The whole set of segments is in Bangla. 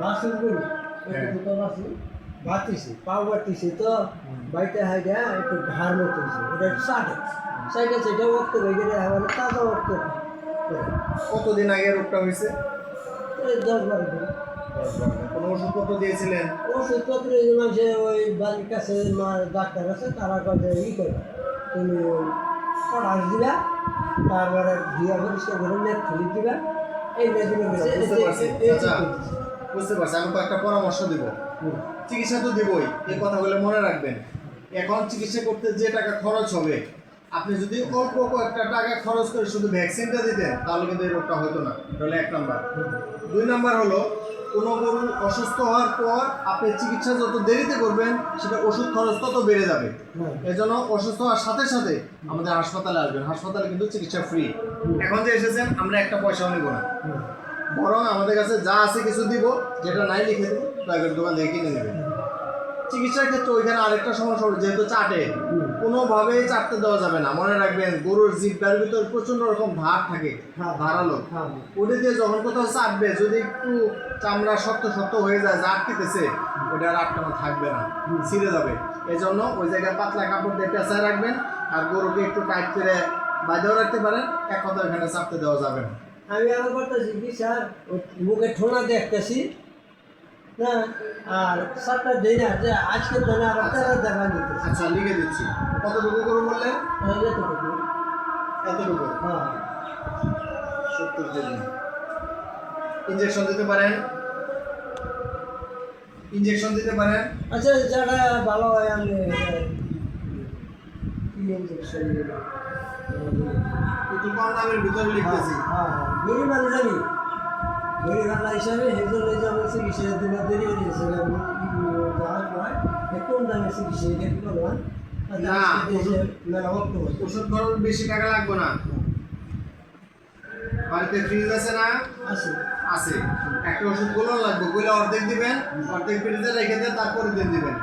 বাসন করি হ্যাঁ। দুটো বাসন বাতিছি পাও বাতিছি তো বাইতে হাই দেয়া একটু ঘাড় মতো ওটা সাইডে সাইডে সেটা ওক্ত হয়ে গেলে আমার তাজা ওক্ত কতদিন আগে রোগটা হয়েছে? দশ বারো দিন। কোনো ওষুধপত্র দিয়েছিলেন? ওষুধপত্র মাঝে ওই বাড়ির কাছে ডাক্তার আছে তারা কাছে ই করে তুমি পটাশ দিবা তারপরে দিয়া পরিষ্কার করে নেট খুলি দিবা এই নেট দিবে এই বুঝতে পারছি আমি কয়েকটা পরামর্শ দেব। চিকিৎসা তো দেবই এই কথাগুলো মনে রাখবেন। এখন চিকিৎসা করতে যে টাকা খরচ হবে আপনি যদি অল্প কয়েকটা টাকা খরচ করে শুধু ভ্যাকসিনটা দিতেন তাহলে কিন্তু এই রোগটা হতো না। এটা হলো এক নাম্বার। দুই নাম্বার হলো কোনো গরু অসুস্থ হওয়ার পর আপনি চিকিৎসা যত দেরিতে করবেন সেটা ওষুধ খরচ তত বেড়ে যাবে। এজন্য অসুস্থ হওয়ার সাথে সাথে আমাদের হাসপাতালে আসবেন। হাসপাতালে কিন্তু চিকিৎসা ফ্রি এখন যে এসেছেন আমরা একটা পয়সাও নেব না। বরং আমাদের কাছে যা আছে কিছু দিব যেটা নাই লিখে দেবো প্রাইভেট দোকান থেকে কিনে নেবেন। চিকিৎসার ক্ষেত্রে ওইখানে আরেকটা সমস্যা হলো যেহেতু চাটে কোনোভাবেই চাটতে দেওয়া যাবে না। মনে রাখবেন গরুর জিভটার ভিতর প্রচণ্ড রকম ধার থাকে হ্যাঁ। ধারালো হ্যাঁ। ওটা দিয়ে যখন কোথাও চাটবে যদি একটু চামড়া শক্ত শক্ত হয়ে যায় যা আটকেতেছে ওটা আর আটকানো থাকবে না ছিঁড়ে যাবে। এই জন্য ওই জায়গায় পাতলা কাপড় দিয়ে পেঁচায় রাখবেন আর গরুকে একটু টাইট করে বাঁধেও রাখতে পারেন এক কথা ওইখানে চাপতে দেওয়া যাবে না। আমি আবার করতেছি কি স্যার? মুখে ঠোনা দেখতেছি না? আর সাতটা দিন আছে আজকে দিনে আবার তেরো দেখা নিতেছি আচ্ছা লিখে দিচ্ছি। কতটুকু গরু বললেন? এতটুকু। এতটুকু? হ্যাঁ। সত্তর কেজি। ইঞ্জেকশন দিতে পারেন? ইঞ্জেকশন দিতে পারেন? আচ্ছা যারা ভালো হয় আমি ইঞ্জেকশন একটু কম দামের ভিতরে লিখতেছি। হ্যাঁ হ্যাঁ। গরিব মানুষ আমি। গরিব আল্লাহ হিসাবে হেজল এই যাব চিকিৎসা দিনে দেরি হয়ে গেছে যাওয়ার পর কম দামে চিকিৎসা এটা কি না, ওষুধ খরচ বেশি টাকা লাগবে না। বাড়িতে ফ্রিজ আছে না? আছে। আছে। একটা ওষুধগুলো লাগবে। গুলো অর্ধেক দিবেন অর্ধেক ফ্রিজে রেখে দেন তারপরে দিন দিবেন।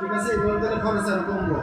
ঠিক আছে? এগুলো দিলে খরচ আর কমবো।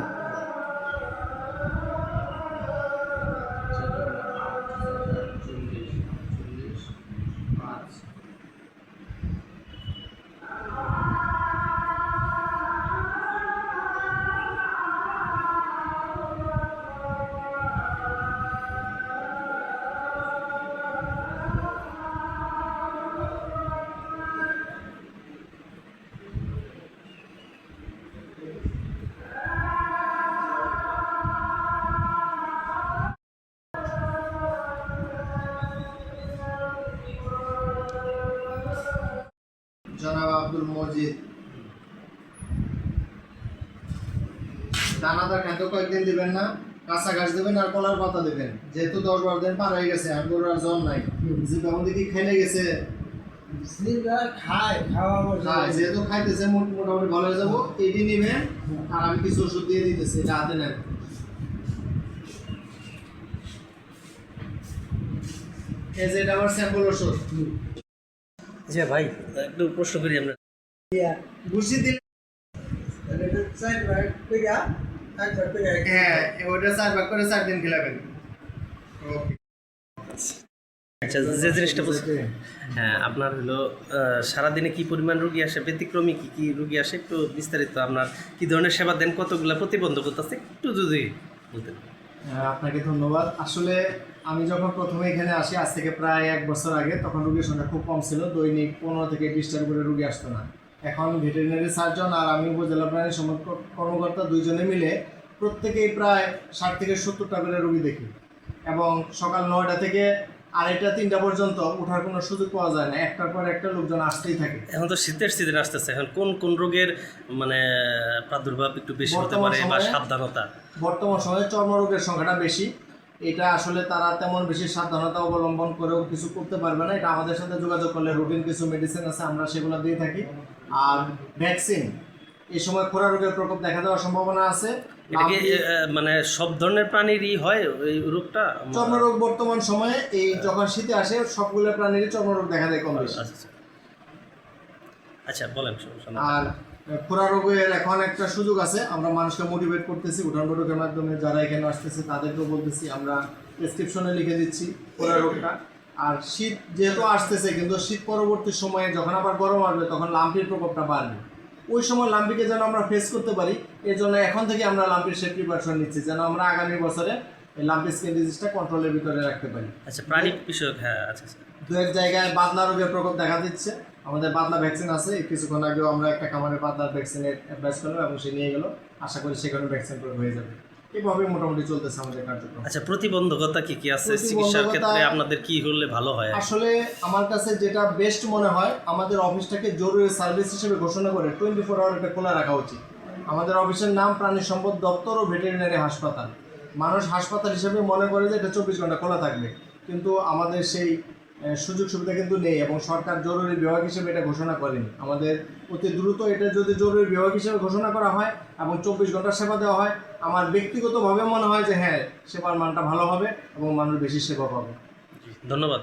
আব্দুল মজিদ। দানাদার খাদ্য কয়েকদিন দিবেন না কাঁচা ঘাস দেবেন আর কলার পাতা দেবেন। যেহেতু দশ বারো দিন পার হয়ে গেছে আর গরুর আর জ্বর নাই। দেখি খেলে গেছে? খায় খাওয়া যেহেতু খাইতেছে মোটামুটি ভালো হয়ে যাব এটি নিবেন আর আমি কিছু ওষুধ দিয়ে দিতেছি এটা হাতে নেন। এই যে এটা আমার স্যাম্পল ওষুধ। আচ্ছা ভাই। একটু প্রশ্ন করি আমরা। দিলে হ্যাঁ ওটা চার ভাগ করে চার দিন খেলাবেন ওকে আচ্ছা যে জিনিসটা হ্যাঁ আপনার হলো সারাদিনে কি পরিমাণ রুগী আসে? ব্যতিক্রমী কি কি রুগী আসে? একটু বিস্তারিত আপনার কি ধরনের সেবা দেন? কতগুলা প্রতিবন্ধকতা আছে? একটু যদি বলতেন। আপনাকে ধন্যবাদ। আসলে আমি যখন প্রথমে এখানে আসি, আজ থেকে প্রায় এক বছর আগে, তখন রুগীর সংখ্যা খুব কম ছিল, দৈনিক পনেরো থেকে বিশটার করে রুগী আসতো না। এখন ভেটেরিনারি সার্জন আর আমি উপজেলা প্রাণী সম্পদ কর্মকর্তা দুইজনে মিলে প্রত্যেকেই প্রায় ষাট থেকে সত্তরটা করে রুগী দেখি। এবং সকাল নয়টা থেকে আড়াইটা তিনটা পর্যন্ত ওঠার কোনো সুযোগ পাওয়া যায় না। একটার পর একটা লোকজন আসতেই থাকে। এখন তো শীতের সিজন আসতেছে। এখন কোন কোন রোগের মানে প্রাদুর্ভাব একটু বেশি হতে পারে বা সাবধানতা? বর্তমান সময়ে চর্মরোগের সংখ্যাটা বেশি। এটা আসলে তারা তেমন বেশি সাবধানতা অবলম্বন করেও কিছু করতে পারবে না। এটা আমাদের সাথে যোগাযোগ করলে রুটিন কিছু মেডিসিন আছে আমরা সেগুলো দিয়ে থাকি। আর ভ্যাকসিন এই সময় খোরা রোগের প্রকোপ দেখা দেওয়ার সম্ভাবনা আছে। এটা কি মানে সব ধরনের প্রাণীরই হয় এই রোগটা? চর্মরোগ বর্তমান সময়ে এই যখন শীতে আসে সবগুলো প্রাণীরই চর্মরোগ দেখা দেয় কম বেশি। আচ্ছা আচ্ছা। আচ্ছা বলেন আর খোরা রোগের এখন একটা সুযোগ আছে আমরা মানুষকে মোটিভেট করতেছি উঠান বৈঠকের মাধ্যমে যারা এখানে আসতেছে তাদেরকেও বলতেছি আমরা প্রেসক্রিপশনে লিখে দিচ্ছি খোরা রোগটা। আর শীত যেহেতু আসতেছে কিন্তু শীত পরবর্তী সময়ে যখন আবার গরম আসবে তখন লাম্পির প্রকোপটা বাড়বে। ওই সময় লাম্পিকে যেন আমরা ফেস করতে পারি এর জন্য এখন থেকে আমরা লাম্পির সে প্রিপারেশন নিচ্ছি যেন আমরা আগামী বছরে এই লাম্পি স্কিন ডিজিজটা কন্ট্রোলের ভিতরে রাখতে পারি। আচ্ছা প্রাণী বিষয়ক হ্যাঁ আচ্ছা আচ্ছা। দু এক জায়গায় বাদলা রোগের প্রকোপ দেখা দিচ্ছে। আমাদের বাদলা ভ্যাকসিন আছে কিছুক্ষণ আগেও আমরা একটা খামারে বাদলার ভ্যাকসিনের অ্যাডভাইস করলাম এবং সে নিয়ে গেল। আশা করি সেখানে ভ্যাকসিন প্রয়োগ হয়ে যাবে। এইভাবে মোটামুটি চলতেছে আমাদের কার্যক্রম। আচ্ছা প্রতিবন্ধকতা কি কি আছে চিকিৎসার ক্ষেত্রে? আপনাদের কি হলে ভালো হয়? আসলে আমার কাছে যেটা বেস্ট মনে হয় আমাদের অফিসটাকে জরুরি সার্ভিস হিসেবে ঘোষণা করে টোয়েন্টি ফোর আওয়ার এটা খোলা রাখা উচিত। আমাদের অফিসের নাম প্রাণী সম্পদ দপ্তর ও ভেটেরিনারি হাসপাতাল। মানুষ হাসপাতাল হিসেবে মনে করে যে এটা চব্বিশ ঘণ্টা খোলা থাকবে। কিন্তু আমাদের সেই সুযোগ সুবিধা কিন্তু নেই এবং সরকার জরুরি বিভাগ হিসেবে এটা ঘোষণা করেনি। আমাদের অতি দ্রুত এটা যদি জরুরি বিভাগ হিসেবে ঘোষণা করা হয় এবং চব্বিশ ঘণ্টার সেবা দেওয়া হয়, আমার ব্যক্তিগতভাবে মনে হয় যে হ্যাঁ সেবার মানটা ভালো হবে এবং মানুষ বেশি সেবা পাবে। ধন্যবাদ।